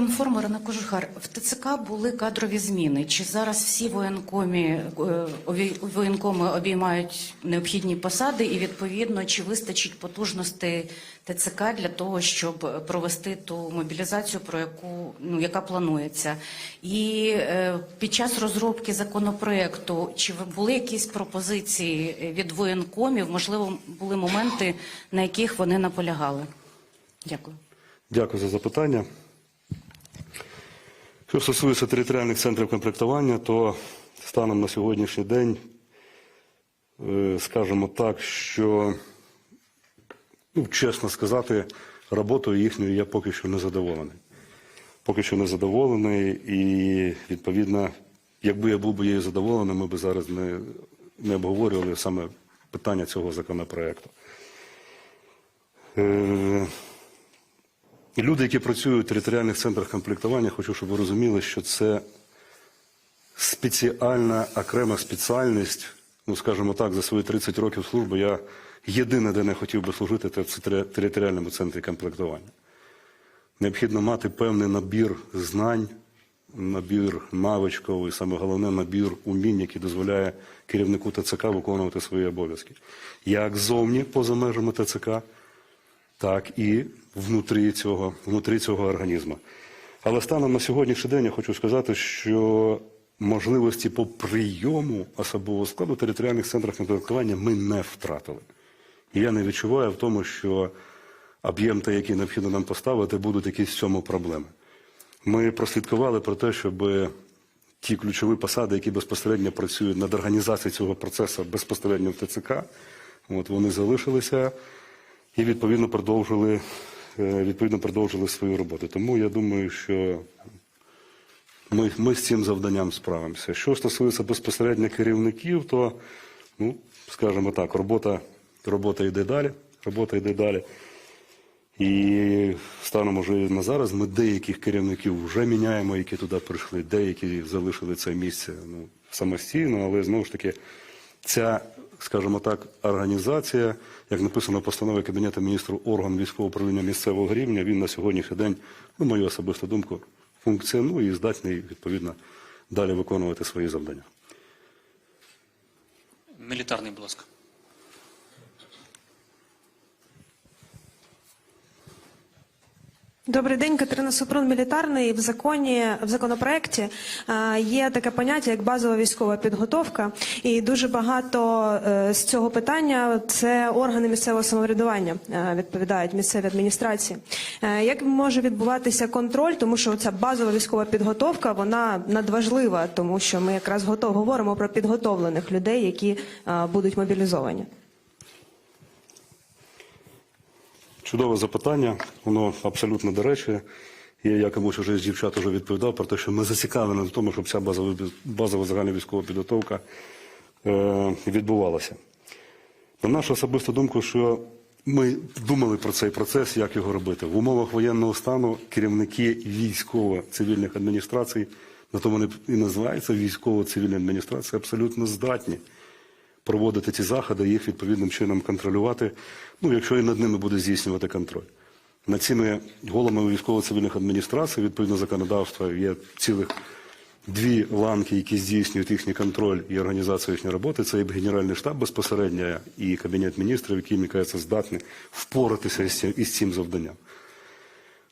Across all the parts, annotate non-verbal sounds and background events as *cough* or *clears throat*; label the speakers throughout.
Speaker 1: Укрінформ, Ірина Кожухар. В ТЦК були кадрові зміни. Чи зараз всі воєнкомі, е, воєнкоми обіймають необхідні посади і, відповідно, чи вистачить потужностей ТЦК для того, щоб провести ту мобілізацію, про яку, ну, яка планується? І е, під час розробки законопроекту, чи були якісь пропозиції від воєнкомів? Можливо, були моменти, на яких вони наполягали? Дякую.
Speaker 2: Дякую за запитання. Що стосується територіальних центрів комплектування, то станом на сьогоднішній день, е, скажімо так, що, ну, чесно сказати, роботою їхньою я поки що не задоволений. Поки що не задоволений, і відповідно, якби я був би її задоволений, ми б зараз не, не обговорювали саме питання цього законопроекту. Люди, які працюють в територіальних центрах комплектування, хочу, щоб ви розуміли, що це спеціальна окрема спеціальність. Ну, скажімо так, за свої 30 років служби я єдине, де не хотів би служити, це в територіальному центрі комплектування. Необхідно мати певний набір знань, набір навичків і саме головне набір умінь, який дозволяє керівнику ТЦК виконувати свої обов'язки. Як зовні, поза межами ТЦК, так і внутрі цього, внутрі цього організму. Але станом на сьогоднішній день я хочу сказати, що можливості по прийому особового складу в територіальних центрах комплектування ми не втратили. І я не відчуваю в тому, що об'єм, той, який необхідно нам поставити, будуть якісь в цьому проблеми. Ми прослідкували про те, щоб ті ключові посади, які безпосередньо працюють над організацією цього процесу безпосередньо в ТЦК, от вони залишилися і відповідно продовжили, е, відповідно продовжили свою роботу. Тому я думаю, що ми, ми з цим завданням справимося. Що стосується безпосередньо керівників, то, ну, скажімо так, робота, робота йде далі. Робота йде далі. І станом уже на зараз ми деяких керівників вже міняємо, які туди прийшли, деякі залишили це місце ну, самостійно, але знову ж таки, ця, скажімо так, організація, як написано в постанові Кабінету міністрів орган військового управління місцевого рівня, він на сьогоднішній день, на мою особисту думку, функціонує і здатний відповідно далі виконувати свої завдання.
Speaker 3: Мілітарний, будь ласка.
Speaker 4: Добрий день, Катерина Супрун, мілітарний. В законі в законопроекті є таке поняття як базова військова підготовка, і дуже багато е, з цього питання це органи місцевого самоврядування е, відповідають місцеві адміністрації. Е, Як може відбуватися контроль, тому що ця базова військова підготовка вона надважлива, тому що ми якраз говоримо про підготовлених людей, які будуть мобілізовані.
Speaker 2: Чудове запитання, воно абсолютно до речі. Я комусь вже з дівчат вже відповідав про те, що ми зацікавлені в тому, щоб ця базова, базова загальна військова підготовка е, відбувалася. На нашу особисту думку, що ми думали про цей процес, як його робити. В умовах воєнного стану керівники військово-цивільних адміністрацій, на то вони і називаються військово-цивільні адміністрації, абсолютно здатні проводити ці заходи, їх відповідним чином контролювати, ну, якщо і над ними буде здійснювати контроль. Над цими головами військово-цивільних адміністрацій, відповідно законодавства, є цілих дві ланки, які здійснюють їхній контроль і організацію їхньої роботи. Це і Генеральний штаб безпосередньо, і Кабінет міністрів, які, мені кажеться, здатні впоратися із цим, із цим завданням.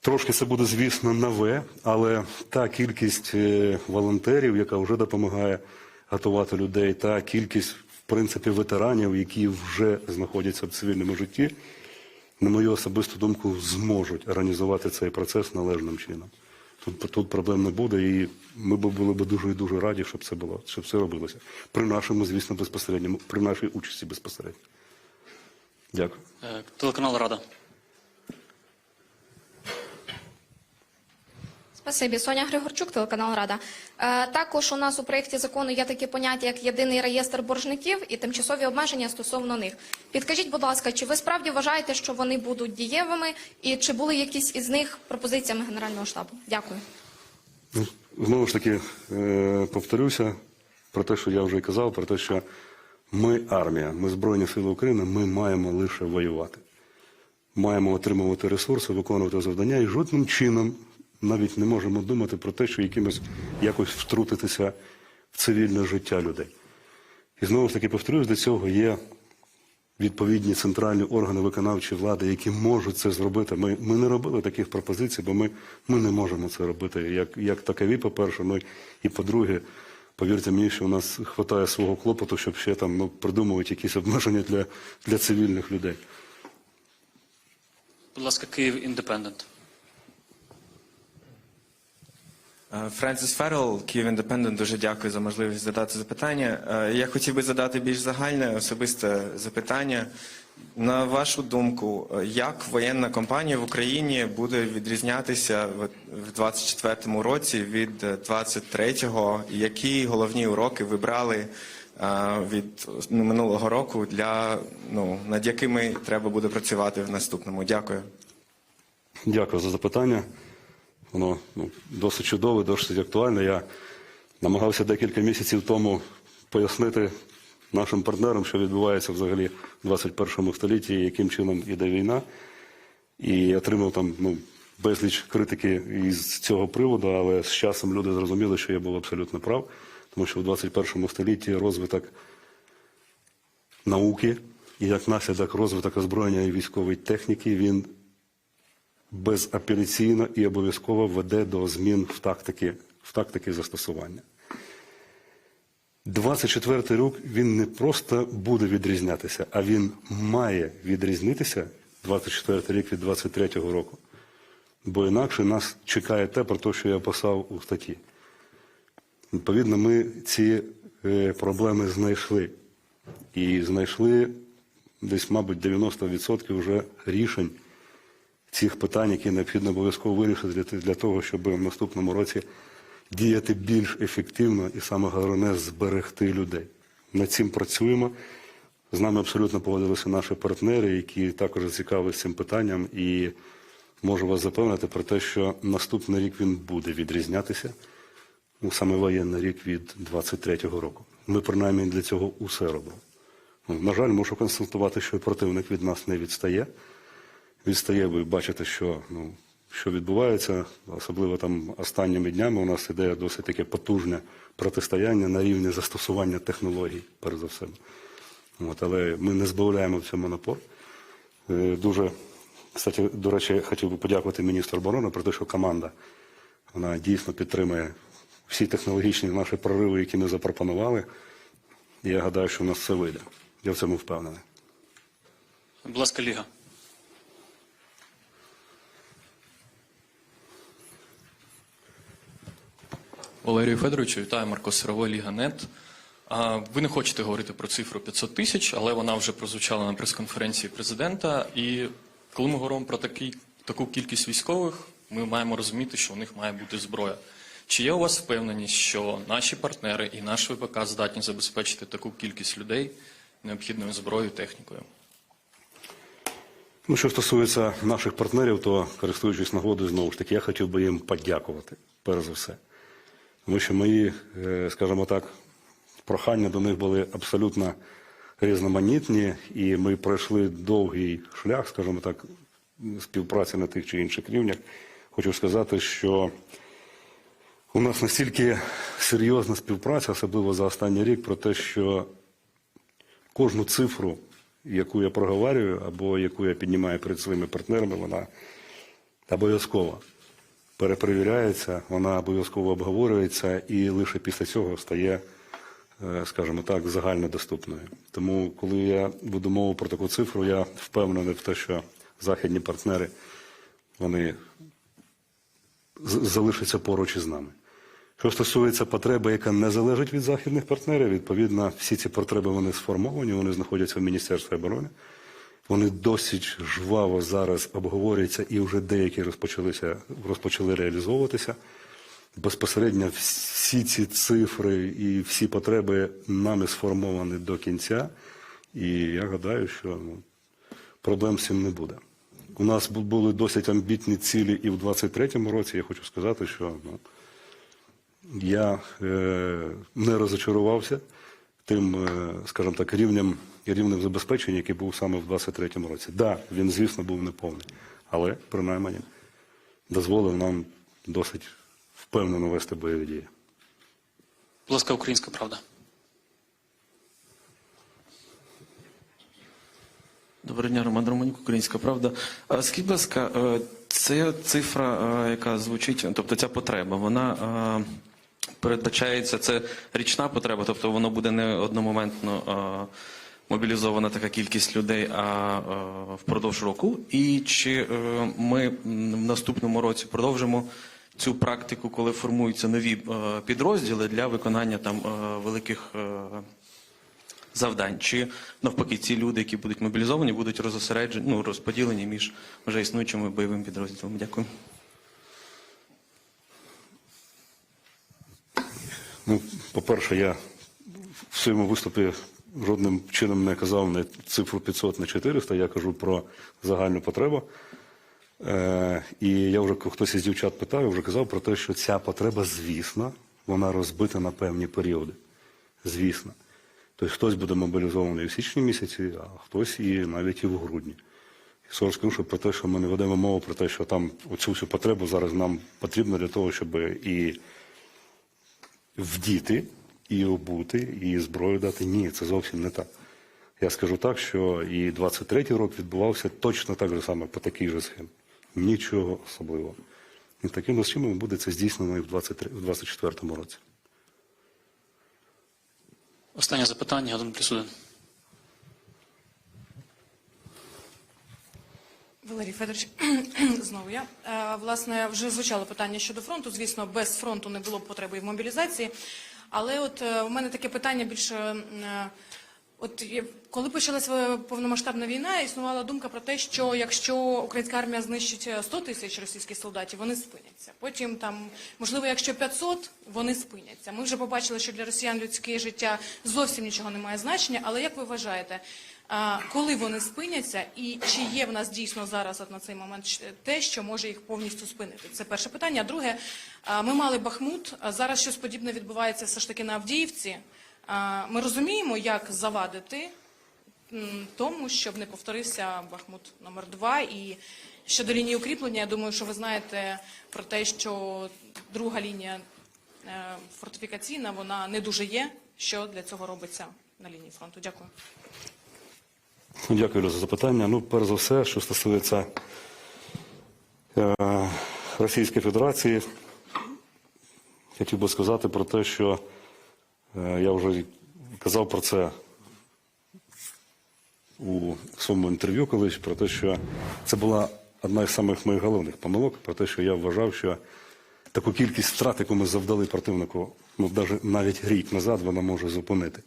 Speaker 2: Трошки це буде, звісно, нове, але та кількість е, волонтерів, яка вже допомагає готувати людей, та кількість, принципі, ветеранів, які вже знаходяться в цивільному житті, на мою особисту думку, зможуть організувати цей процес належним чином. Тут, тут проблем не буде, і ми були б дуже і дуже раді, щоб це було, щоб це робилося. При нашому, звісно, безпосередньому, при нашій участі безпосередньо. Дякую.
Speaker 3: Е, Телеканал Рада.
Speaker 5: Спасибі, Соня Григорчук, телеканал Рада. Е, також у нас у проєкті закону є такі поняття, як єдиний реєстр боржників і тимчасові обмеження стосовно них. Підкажіть, будь ласка, чи ви справді вважаєте, що вони будуть дієвими, і чи були якісь із них пропозиціями Генерального штабу? Дякую.
Speaker 2: Ну, Знову ж таки, е, повторюся про те, що я вже казав, про те, що ми армія, ми Збройні Сили України, ми маємо лише воювати. Маємо отримувати ресурси, виконувати завдання і жодним чином навіть не можемо думати про те, що якимось якось втрутитися в цивільне життя людей. І знову ж таки повторюсь, до цього є відповідні центральні органи виконавчої влади, які можуть це зробити. Ми, ми не робили таких пропозицій, бо ми, ми не можемо це робити. Як, як такові, по-перше, ну і по-друге, повірте мені, що у нас вистачає свого клопоту, щоб ще там ну, придумувати якісь обмеження для, для цивільних людей.
Speaker 3: Будь ласка, Київ індепендент.
Speaker 6: Е, Френсіс Феррел, Київ Індепендент, дуже дякую за можливість задати запитання. Е, Я хотів би задати більш загальне особисте запитання. На вашу думку, е, як воєнна кампанія в Україні буде відрізнятися в в 24-му році від е, 23-го? Які головні уроки ви брали е, від ну, минулого року, для, ну, над якими треба буде працювати в наступному? Дякую.
Speaker 2: Дякую за запитання. Воно ну, досить чудове, досить актуальне. Я намагався декілька місяців тому пояснити нашим партнерам, що відбувається взагалі в 21 столітті, яким чином іде війна. І отримав там ну, безліч критики із цього приводу, але з часом люди зрозуміли, що я був абсолютно прав, тому що в 21 столітті розвиток науки і як наслідок розвиток озброєння і військової техніки, він безапеляційно і обов'язково веде до змін в тактики, в тактики застосування. 24-й рік він не просто буде відрізнятися, а він має відрізнитися 24 рік від 23 року. Бо інакше нас чекає те, про те, що я писав у статті. Відповідно, ми ці е, проблеми знайшли. І знайшли десь, мабуть, 90% вже рішень цих питань, які необхідно обов'язково вирішити для, того, щоб в наступному році діяти більш ефективно і саме головне зберегти людей. Над цим працюємо. З нами абсолютно погодилися наші партнери, які також зацікавилися цим питанням, і можу вас запевнити про те, що наступний рік він буде відрізнятися, саме воєнний рік від 23-го року. Ми принаймні для цього усе робимо. Ну, На жаль, можу констатувати, що противник від нас не відстає. Відстає, ви бачите, що, ну, що відбувається, особливо там останніми днями у нас іде досить таке потужне протистояння на рівні застосування технологій, перш за все. От, але ми не збавляємо в цьому напор. Е, Дуже, кстати, до речі, хотів би подякувати міністру оборони про те, що команда вона дійсно підтримує всі технологічні наші прориви, які ми запропонували. Я гадаю, що у нас все вийде. Я в цьому впевнений.
Speaker 3: Будь ласка, Ліга.
Speaker 7: Валерію Федоровичу, вітаю Марко Сировой, Ліга Нет. Ви не хочете говорити про цифру 500 тисяч, але вона вже прозвучала на прес-конференції президента. І коли ми говоримо про такий, таку кількість військових, ми маємо розуміти, що у них має бути зброя. Чи є у вас впевненість, що наші партнери і наш ВПК здатні забезпечити таку кількість людей необхідною зброєю і технікою?
Speaker 2: Ну, що стосується наших партнерів, то користуючись нагодою, знову ж таки, я хотів би їм подякувати, перш за все. Тому що мої, е, скажімо так, прохання до них були абсолютно різноманітні, і ми пройшли довгий шлях, скажімо так, співпраці на тих чи інших рівнях. Хочу сказати, що у нас настільки серйозна співпраця, особливо за останній рік, про те, що кожну цифру, яку я проговорюю, або яку я піднімаю перед своїми партнерами, вона обов'язково перепровіряється, вона обов'язково обговорюється і лише після цього стає, е, скажімо так, загальнодоступною. Тому, коли я буду мову про таку цифру, я впевнений в те, що західні партнери вони залишаться поруч із нами. Що стосується потреби, яка не залежить від західних партнерів, відповідно, всі ці потреби вони сформовані, вони знаходяться в Міністерстві оборони. Вони досить жваво зараз обговорюються і вже деякі розпочалися, розпочали реалізовуватися. Безпосередньо всі ці цифри і всі потреби нами сформовані до кінця. І я гадаю, що ну, проблем з цим не буде. У нас були досить амбітні цілі і в 23-му році. Я хочу сказати, що ну, я е, не розочарувався тим, е, скажімо так, рівнем, рівнем забезпечення, який був саме в 23-му році. Так, да, він, звісно, був неповний, але принаймні дозволив нам досить впевнено вести бойові дії.
Speaker 3: Будь ласка, українська правда.
Speaker 8: Доброго дня, Роман Романюк, Українська Правда. А Скажіть, будь ласка, е, ця цифра, е, яка звучить, тобто ця потреба, вона передбачається, це річна потреба, тобто воно буде не одномоментно е, мобілізована така кількість людей, а е, впродовж року. І чи е, ми в наступному році продовжимо цю практику, коли формуються нові е, підрозділи для виконання там е, великих. е, завдань, чи навпаки, ці люди, які будуть мобілізовані, будуть розосереджені, ну розподілені між вже існуючими бойовими підрозділами. Дякую.
Speaker 2: Ну, по-перше, я в своєму виступі жодним чином не казав не цифру 500, не 400, я кажу про загальну потребу. Е, і я вже хтось із дівчат питав, вже казав про те, що ця потреба, звісно, вона розбита на певні періоди. Звісно. Тобто хтось буде мобілізований у січні місяці, а хтось і навіть і в грудні. І сорок скажу, що про те, що ми не ведемо мову про те, що там оцю всю потребу зараз нам потрібно для того, щоб і вдіти, і обути, і зброю дати. Ні, це зовсім не так. Я скажу так, що і 23-й рік відбувався точно так же саме по такій же схемі. Нічого особливого. І таким чином буде це здійснено і в 23 в 24-му році.
Speaker 3: Останнє запитання, один плюс.
Speaker 9: Валерій Федорович, *clears throat* знову я. Е, Власне, вже звучало питання щодо фронту. Звісно, без фронту не було б потреби і в мобілізації. Але от е, у мене таке питання більше. е, От коли почалася повномасштабна війна, існувала думка про те, що якщо українська армія знищить 100 тисяч російських солдатів, вони спиняться. Потім там, можливо, якщо 500, вони спиняться. Ми вже побачили, що для росіян людське життя зовсім нічого не має значення. Але як ви вважаєте, коли вони спиняться, і чи є в нас дійсно зараз на цей момент те, що може їх повністю спинити? Це перше питання. Друге, ми мали Бахмут. Зараз щось подібне відбувається все ж таки на Авдіївці. Ми розуміємо, як завадити тому, щоб не повторився Бахмут номер 2 І щодо лінії укріплення, я думаю, що ви знаєте про те, що друга лінія е, фортифікаційна, вона не дуже є. Що для цього робиться на лінії фронту? Дякую.
Speaker 2: Дякую за запитання. Ну, перш за все, що стосується е, Російської Федерації, хотів би сказати про те, що е, я вже казав про це у своєму інтерв'ю колись, про те, що це була одна із самих моїх головних помилок, про те, що я вважав, що таку кількість втрат, яку ми завдали противнику, ну, навіть, навіть рік назад, вона може зупинити.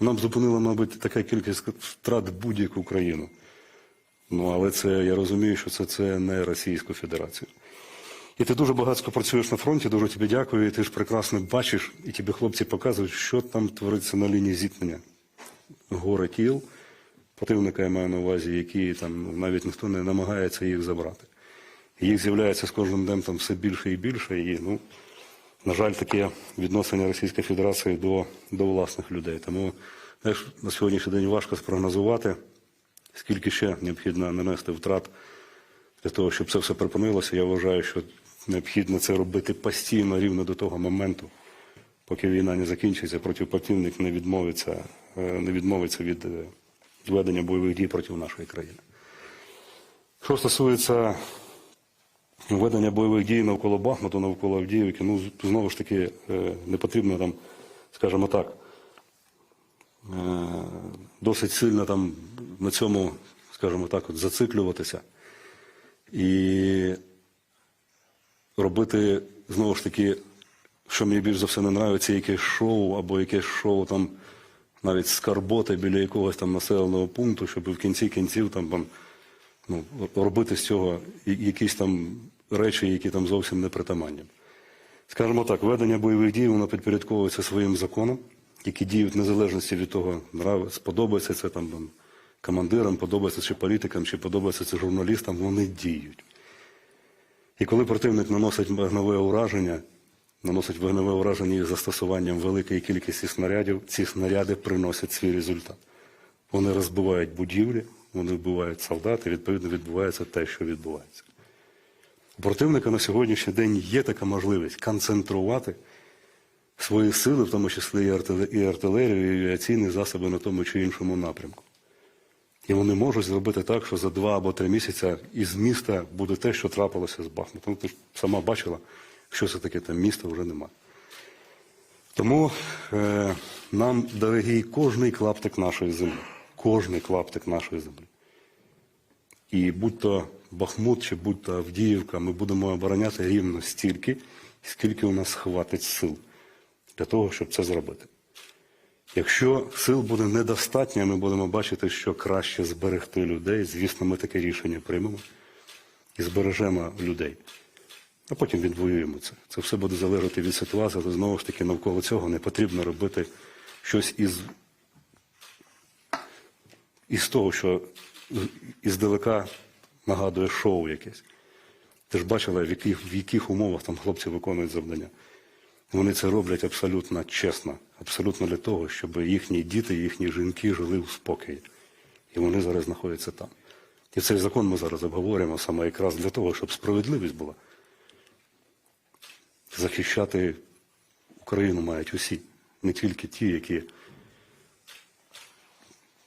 Speaker 2: Вона б зупинила, мабуть, така кількість втрат будь-яку країну. Ну, але це я розумію, що це, це не Російську Федерацію. І ти дуже багато працюєш на фронті, дуже тобі дякую, і ти ж прекрасно бачиш, і тобі хлопці показують, що там твориться на лінії зіткнення. Горе тіл, противника я маю на увазі, які там навіть ніхто не намагається їх забрати. Їх з'являється з кожним днем там все більше і більше. І, ну, на жаль, таке відношення Російської Федерації до, до власних людей. Тому знаєш, на сьогоднішній день важко спрогнозувати, скільки ще необхідно нанести втрат для того, щоб це все припинилося. Я вважаю, що необхідно це робити постійно рівно до того моменту, поки війна не закінчиться, противник не відмовиться, е, не відмовиться від е, ведення бойових дій проти нашої країни. Що стосується ведення бойових дій навколо Бахмуту, навколо Авдіївки, ну знову ж таки е, не потрібно там, скажімо так, е, досить сильно там на цьому, скажімо так, от зациклюватися і робити знову ж таки, що мені більш за все не подобається, якесь шоу або якесь шоу там навіть скарботи біля якогось там населеного пункту, щоб в кінці кінців там, там ну, робити з цього якісь там речі, які там зовсім не притаманні. Скажімо так, ведення бойових дій воно підпорядковується своїм законам, які діють в незалежності від того, сподобається це там командирам, подобається чи політикам, чи подобається це журналістам, вони діють. І коли противник наносить вогневе ураження, наносить вогневе ураження із застосуванням великої кількості снарядів, ці снаряди приносять свій результат. Вони розбивають будівлі, вони вбивають солдат, і відповідно відбувається те, що відбувається. У противника на сьогоднішній день є така можливість концентрувати свої сили, в тому числі і артилерію, і авіаційні засоби на тому чи іншому напрямку. І вони можуть зробити так, що за два або три місяці із міста буде те, що трапилося з Бахмутом. Ти ж сама бачила, що це таке там міста вже немає. Тому е, нам дорогий кожний клаптик нашої землі. Кожний клаптик нашої землі. І будь то Бахмут чи будь то Авдіївка, ми будемо обороняти рівно стільки, скільки у нас хватить сил для того, щоб це зробити. Якщо сил буде недостатньо, ми будемо бачити, що краще зберегти людей. Звісно, ми таке рішення приймемо і збережемо людей. А потім відвоюємо це. Це все буде залежати від ситуації, то знову ж таки навколо цього не потрібно робити щось із, із того, що іздалека нагадує шоу якесь. Ти ж бачила, в яких, в яких умовах там хлопці виконують завдання. Вони це роблять абсолютно чесно, абсолютно для того, щоб їхні діти, їхні жінки жили в спокої. І вони зараз знаходяться там. І цей закон ми зараз обговорюємо саме якраз для того, щоб справедливість була. Захищати Україну мають усі, не тільки ті, які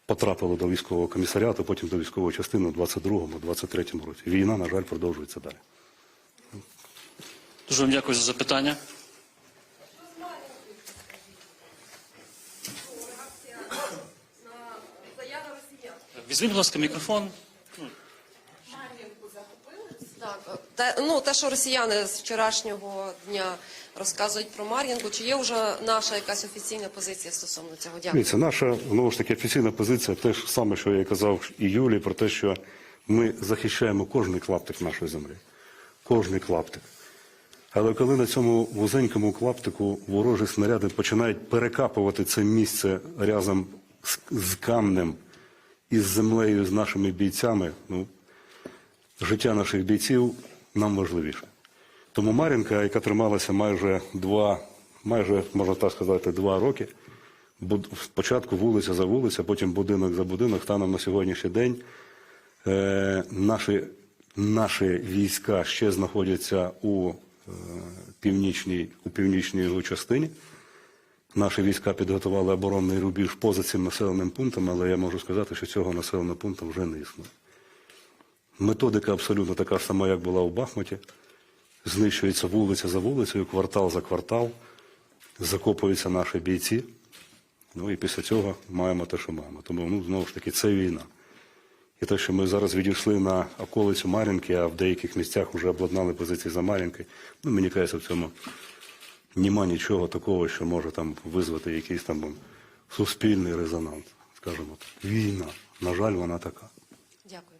Speaker 2: потрапили до військового комісаріату, потім до військової частини у 22-23 році. Війна, на жаль, продовжується далі.
Speaker 3: Дуже вам дякую за запитання. Візьміть, будь ласка, мікрофон.
Speaker 10: Так, те, ну, те, що росіяни з вчорашнього дня розказують про Мар'їнку, чи є вже наша якась офіційна позиція стосовно цього? Дякую.
Speaker 2: Дивіться, наша знову ж таки офіційна позиція те ж саме, що я казав і Юлі, про те, що ми захищаємо кожний клаптик нашої землі. Кожний клаптик. Але коли на цьому вузенькому клаптику ворожі снаряди починають перекапувати це місце разом з, з камнем з землею, з нашими бійцями, ну, життя наших бійців нам важливіше. Тому Мар'їнка, яка трималася майже два, майже, можна так сказати, два роки, спочатку вулиця за вулиця, потім будинок за будинок, станом на сьогоднішній день е, наші, наші війська ще знаходяться у, е, північній, у північній його частині. Наші війська підготували оборонний рубіж поза цим населеним пунктом, але я можу сказати, що цього населеного пункту вже не існує. Методика абсолютно така ж сама, як була у Бахмуті. Знищується вулиця за вулицею, квартал за квартал, закопуються наші бійці. Ну і після цього маємо те, що маємо. Тому ну, знову ж таки це війна. І те, що ми зараз відійшли на околицю Мар'їнки, а в деяких місцях вже обладнали позиції за Мар'їнки, ну мені кажеться, в цьому нема нічого такого, що може там визвати якийсь там суспільний резонанс. Скажімо так. Війна. На жаль, вона така.
Speaker 10: Дякую.